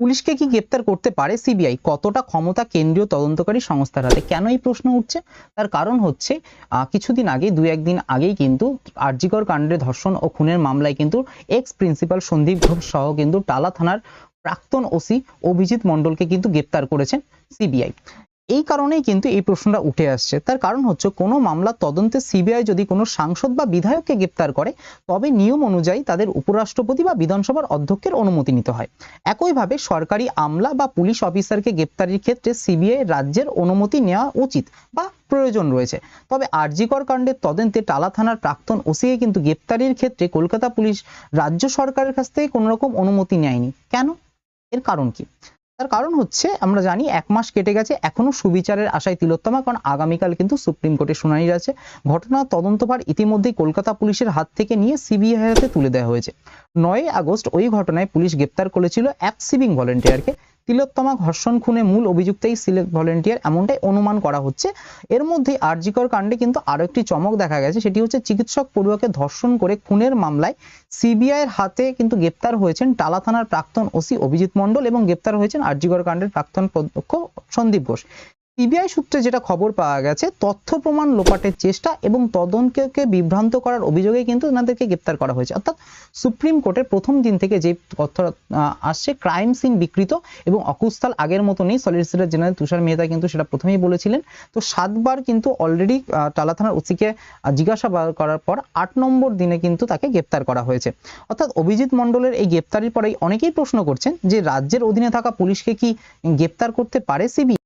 পুলিশকে কি গ্রেপ্তার করতে পারে সিবিআই? কতটা ক্ষমতা কেন্দ্রীয় তদন্তকারী সংস্থার হাতে? কেন এই প্রশ্ন উঠছে? তার কারণ হচ্ছে কিছুদিন আগে দু একদিন আগেই কিন্তু আরজিকর কাণ্ডে ধর্ষণ ও খুনের মামলায় কিন্তু এক্স প্রিন্সিপাল সন্দীপ ঘোষ সহ কিন্তু টালা থানার প্রাক্তন ওসি অভিজিৎ মণ্ডলকে কিন্তু গ্রেপ্তার করেছেন সিবিআই। এই কারণেই কিন্তু এই প্রশ্নটা উঠে আসছে। তার কারণ হচ্ছে কোনো মামলার তদন্তে সিবিআই যদি কোনো সাংসদ বা বিধায়ককে গ্রেপ্তার করে, তবে নিয়ম অনুযায়ী তাদের উপরাষ্ট্রপতি বা বিধানসভার অধ্যক্ষের অনুমতি নিতে হয়। একইভাবে সরকারি আমলা বা পুলিশ অফিসারকে গ্রেপ্তারির ক্ষেত্রে সিবিআই রাজ্যের অনুমতি নেওয়া উচিত বা প্রয়োজন রয়েছে। তবে আরজিকর কাণ্ডের তদন্তে টালা থানার প্রাক্তন ওসিকে কিন্তু গ্রেপ্তারির ক্ষেত্রে কলকাতা পুলিশ রাজ্য সরকারের কাছ থেকে কোনো রকম অনুমতি নেয়নি। কেন? এর কারণ কি? তার কারণ হচ্ছে, আমরা জানি এক মাস কেটে গেছে, এখনও সুবিচারের আশায় তিলোত্তমা, কারণ আগামীকাল কিন্তু সুপ্রিম কোর্টে শুনানি আছে ঘটনা তদন্তভার ইতিমধ্যেই কলকাতা পুলিশের হাত থেকে নিয়ে সিবিআই হাতে তুলে দেওয়া হয়েছে। নয় আগস্ট ওই ঘটনায় পুলিশ গ্রেপ্তার করেছিল এক সিভিং ভলেন্টিয়ারকে। তিলোত্তমা ঘর্ষণ খুনে মূল অভিযুক্ত এই সিলেক্ট ভলেন্টিয়ার এমনটাই অনুমান করা হচ্ছে। এর মধ্যে আরজিকর কাণ্ডে কিন্তু আরও একটি চমক দেখা গেছে, সেটি হচ্ছে চিকিৎসক পড়ুয়াকে ধর্ষণ করে খুনের মামলায় সিবিআই এর হাতে কিন্তু গ্রেপ্তার হয়েছেন টালা থানার প্রাক্তন ওসি অভিজিৎ মণ্ডল এবং গ্রেপ্তার হয়েছেন আরজিকর কাণ্ডের প্রাক্তন অধ্যক্ষ সন্দীপ ঘোষ। সিবিআই সূত্রে যেটা খবর পাওয়া গেছে, তথ্য প্রমাণ লোপাটের চেষ্টা এবং তদন্তকে বিভ্রান্ত করার অভিযোগে কিন্তু এনাদেরকে গ্রেপ্তার করা হয়েছে। অর্থাৎ সুপ্রিম কোর্টের প্রথম দিন থেকে যে তথ্য আসছে, ক্রাইম সিন বিকৃত এবং অকুস্থল আগের মতো নেই সলিসিটর জেনারেল তুষার মেহতা কিন্তু সেটা প্রথমেই বলেছিলেন। তো সাতবার কিন্তু অলরেডি টালা থানার ওসিকে জিজ্ঞাসাবাদ করার পর আট নম্বর দিনে কিন্তু তাকে গ্রেপ্তার করা হয়েছে। অর্থাৎ অভিজিৎ মণ্ডলের এই গ্রেপ্তারির পরেই অনেকেই প্রশ্ন করছেন যে রাজ্যের অধীনে থাকা পুলিশকে কি গ্রেপ্তার করতে পারে সিবি?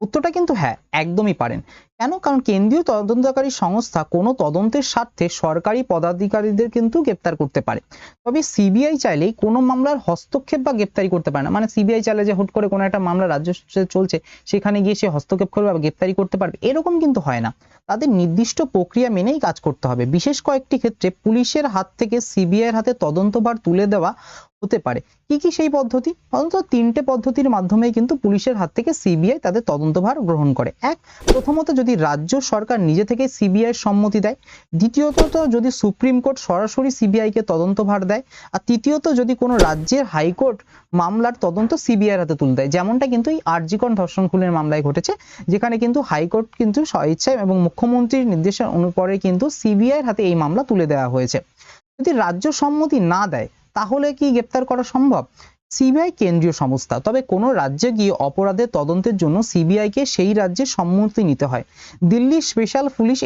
উত্তরটা কিন্তু হ্যাঁ একদমই পারেন। কেন? কারণ কেন্দ্রীয় তদন্তকারী সংস্থা কোনো তদন্তের স্বার্থে সরকারি পদাধিকারীদের কিন্তু গ্রেপ্তার করতে পারে। তবে সিবিআই চাইলেই কোনো মামলার হস্তক্ষেপ বা গ্রেপ্তারি করতে পারে না। মানে সিবিআই চাইলে যে হুট করে কোনো একটা মামলা রাজ্য চলছে, সেখানে গিয়ে সে হস্তক্ষেপ করবে বা গ্রেপ্তারি করতে পারবে, এরকম কিন্তু হয় না। তাদের নির্দিষ্ট প্রক্রিয়া মেনেই কাজ করতে হবে। বিশেষ কয়েকটি ক্ষেত্রে পুলিশের হাত থেকে সিবিআই এর হাতে তদন্তভার তুলে দেওয়া হতে পারে। কি কি সেই পদ্ধতি? অন্তত তিনটে পদ্ধতির মাধ্যমে কিন্তু পুলিশের হাত থেকে সিবিআই তাদের তদন্তভার গ্রহণ করে। এক, প্রথমত যদি রাজ্য সরকার নিজে থেকে সিবিআই সম্মতি দেয়। দ্বিতীয়ত তো যদি সুপ্রিম কোর্ট সরাসরি সিবিআই কে তদন্তভার দেয়। আর তৃতীয়ত যদি কোনো রাজ্যের হাইকোর্ট মামলার তদন্ত সিবিআই এর হাতে তুলে দেয়। যেমনটা কিন্তু এই আরজিকন ধর্ষণ খুনের মামলায় ঘটেছে, যেখানে কিন্তু হাইকোর্ট কিন্তু স্বেচ্ছায় এবং মুখ্যমন্ত্রীর নির্দেশের অনুপরে কিন্তু সিবিআই এর হাতে এই মামলা তুলে দেওয়া হয়েছে। যদি রাজ্য সম্মতি না দেয় তাহলে কি গ্রেপ্তার করা সম্ভব? সিবিআই কেন্দ্রীয় সংস্থা। তবে কোনো রাজ্যে গিয়ে অপরাধের তদন্তের জন্য সিবিআই কে সেই রাজ্যের সম্মতি নিতে হয়। দিল্লি স্পেশাল পুলিশ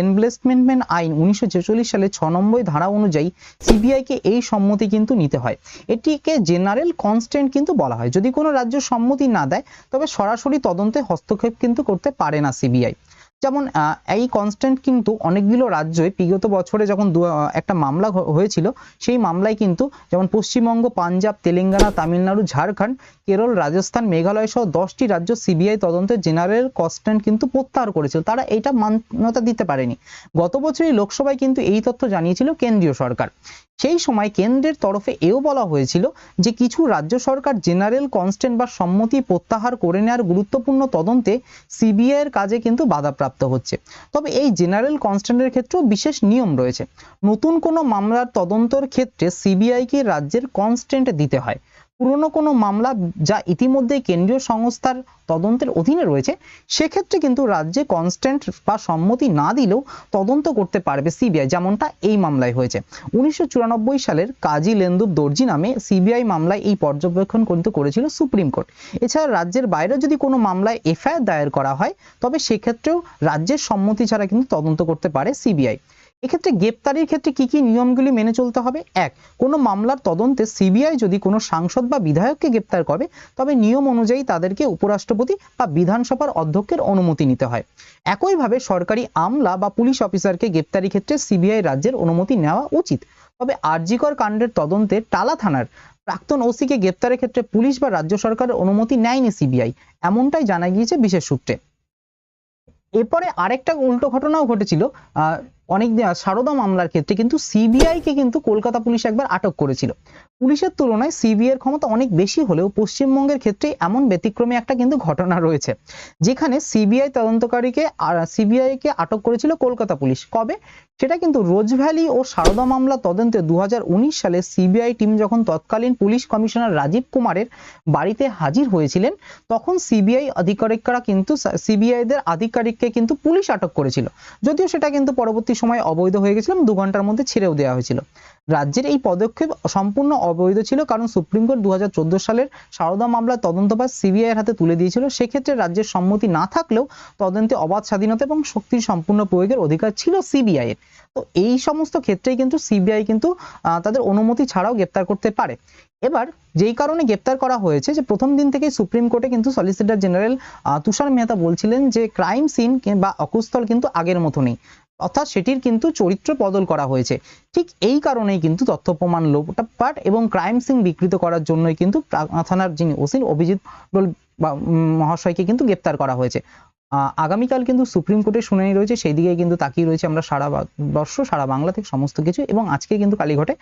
এনভেস্টমেন্ট আইন উনিশশো ছেচল্লিশ সালে ছ নম্বর ধারা অনুযায়ী সিবিআই কে এই সম্মতি কিন্তু নিতে হয়। এটিকে জেনারেল কনস্ট্যান্ট কিন্তু বলা হয়। যদি কোনো রাজ্য সম্মতি না দেয়, তবে সরাসরি তদন্তে হস্তক্ষেপ কিন্তু করতে পারে না সিবিআই। যেমন এই কনস্ট্যান্ট কিন্তু অনেকগুলো রাজ্যই বিগত বছরে যখন একটা মামলা হয়েছিল, সেই মামলায় কিন্তু যেমন পশ্চিমবঙ্গ, পাঞ্জাব, তেলেঙ্গানা, তামিলনাড়ু, ঝাড়খণ্ড, কেরল, রাজস্থান, মেঘালয় সহ দশটি রাজ্য সিবিআই তদন্তে জেনারেল কনস্ট্যান্ট কিন্তু প্রত্যাহার করেছিল। তারা এটা মান্যতা দিতে পারেনি। গত বছরই লোকসভায় কিন্তু এই তথ্য জানিয়েছিল কেন্দ্রীয় সরকার। সেই সময় কেন্দ্রের তরফে এও বলা হয়েছিল যে কিছু রাজ্য সরকার জেনারেল কনস্টেন্ট বা সম্মতি প্রত্যাহার করে নেওয়ার গুরুত্বপূর্ণ তদন্তে সিবিআই এর কাজে কিন্তু বাধাপ্রাপ্ত হচ্ছে। তবে এই জেনারেল কনস্ট্যান্টের ক্ষেত্রেও বিশেষ নিয়ম রয়েছে। নতুন কোনো মামলার তদন্তর ক্ষেত্রে সিবিআইকে রাজ্যের কনস্ট্যান্ট দিতে হয়। পুরনো কোনো মামলা যা ইতিমধ্যে কেন্দ্রীয় সংস্থার তদন্তের অধীনে রয়েছে, সেক্ষেত্রে কিন্তু রাজ্যে কনস্ট্যান্ট বা সম্মতি না দিলেও তদন্ত করতে পারবে সিবিআই যেমনটা এই মামলায় হয়েছে। উনিশশো চুরানব্বই সালের কাজী লেন্দুব দর্জি নামে সিবিআই মামলায় এই পর্যবেক্ষণ কিন্তু করেছিল সুপ্রিম কোর্ট। এছাড়া রাজ্যের বাইরে যদি কোনো মামলায় এফআইআর দায়ের করা হয়, তবে সেক্ষেত্রেও রাজ্যের সম্মতি ছাড়া কিন্তু তদন্ত করতে পারে সিবিআই এক্ষেত্রে গ্রেপ্তারির ক্ষেত্রে কি কি নিয়মগুলি মেনে চলতে হবে? এক কোনো মামলার তদন্তে সিবিআই যদি কোনো সাংসদ বা বিধায়ককে গ্রেপ্তার করে তবে নিয়ম অনুযায়ী তাদেরকে উপরাষ্ট্রপতি বা বিধানসভার অধ্যক্ষের অনুমতি নিতে হয়। একইভাবে সরকারি আমলা বা পুলিশ অফিসারকে গ্রেপ্তারি ক্ষেত্রে সিবিআই রাজ্যের অনুমতি নেওয়া উচিত। তবে আরজিকর কাণ্ডের তদন্তে টালা থানার প্রাক্তন ওসিকে গ্রেপ্তারের ক্ষেত্রে পুলিশ বা রাজ্য সরকারের অনুমতি নেয়নি সিবিআই এমনটাই জানা গিয়েছে বিশেষ সূত্রে। এরপরে আরেকটা উল্টো ঘটনাও ঘটেছিল। আহ, অনেক সারদা মামলার ক্ষেত্রে কিন্তু সিবিআই কে কিন্তু কলকাতা পুলিশ একবার আটক করেছিল। পুলিশের তুলনায় সিবিআই ক্ষমতা অনেক বেশি হলেও পশ্চিমবঙ্গের ক্ষেত্রে এমন ব্যতিক্রমী একটা কিন্তু ঘটনা রয়েছে, যেখানে সিবিআই তদন্তকারীকে সিবিআই কে আটক করেছিল কলকাতা পুলিশ। কবে? সেটা কিন্তু রোজ ভ্যালি ও সারদা মামলা তদন্তে দু হাজার উনিশ সালে সিবিআই টিম যখন তৎকালীন পুলিশ কমিশনার রাজীব কুমারের বাড়িতে হাজির হয়েছিলেন, তখন সিবিআই আধিকারিকরা কিন্তু সিবিআই দের আধিকারিককে কিন্তু পুলিশ আটক করেছিল। যদিও সেটা কিন্তু পরবর্তী সময় অবৈধ হয়ে গেছিল দু ঘণ্টার মধ্যে ছেড়েও দেওয়া হয়েছিল। রাজ্যের এই পদক্ষেপ সম্পূর্ণ অবৈধ ছিল কারণ সুপ্রিম কোর্ট দু সালের সারদা মামলার তদন্তভার এর হাতে তুলে দিয়েছিল। সেক্ষেত্রে রাজ্যের সম্মতি না থাকলেও তদন্তে অবাধ স্বাধীনতা এবং শক্তির সম্পূর্ণ প্রয়োগের অধিকার ছিল সিবিআই এর তো এই সমস্ত ক্ষেত্রেই কিন্তু সিবিআই কিন্তু তাদের অনুমতি ছাড়াও গ্রেপ্তার করতে পারে। এবার যেই কারণে গ্রেপ্তার করা হয়েছে যে প্রথম দিন থেকেই সুপ্রিম কোর্টে কিন্তু সলিসিটর জেনারেল তুষার মেহতা বলছিলেন যে ক্রাইম সিন বা অকুস্থল কিন্তু আগের মতো নেই অর্থাৎ সেটির কিন্তু চরিত্র বদল করা হয়েছে। ঠিক এই কারণেই কিন্তু তথ্য প্রমাণ লোপাট এবং ক্রাইম সিন বিকৃত করার জন্যই কিন্তু থানার যিনি ওসিন, অভিজিৎ মহাশয়কে কিন্তু গ্রেপ্তার করা হয়েছে। আগামীকাল কিন্তু সুপ্রিম কোর্টের শুনানি রয়েছে, সেই দিকে কিন্তু তাকিয়ে রয়েছে আমরা সারা বর্ষ, সারা বাংলা থেকে সমস্ত কিছু এবং আজকে কিন্তু কালীঘাটে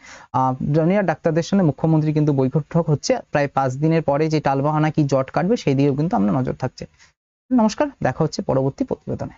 জুনিয়র ডাক্তারদের সঙ্গে মুখ্যমন্ত্রী কিন্তু বৈঠক হচ্ছে, প্রায় পাঁচ দিনের পরে যে টালবাহানা কি জট কাটবে সেই দিকেও কিন্তু আমরা নজর থাকছে। নমস্কার, দেখা হচ্ছে পরবর্তী প্রতিবেদনে।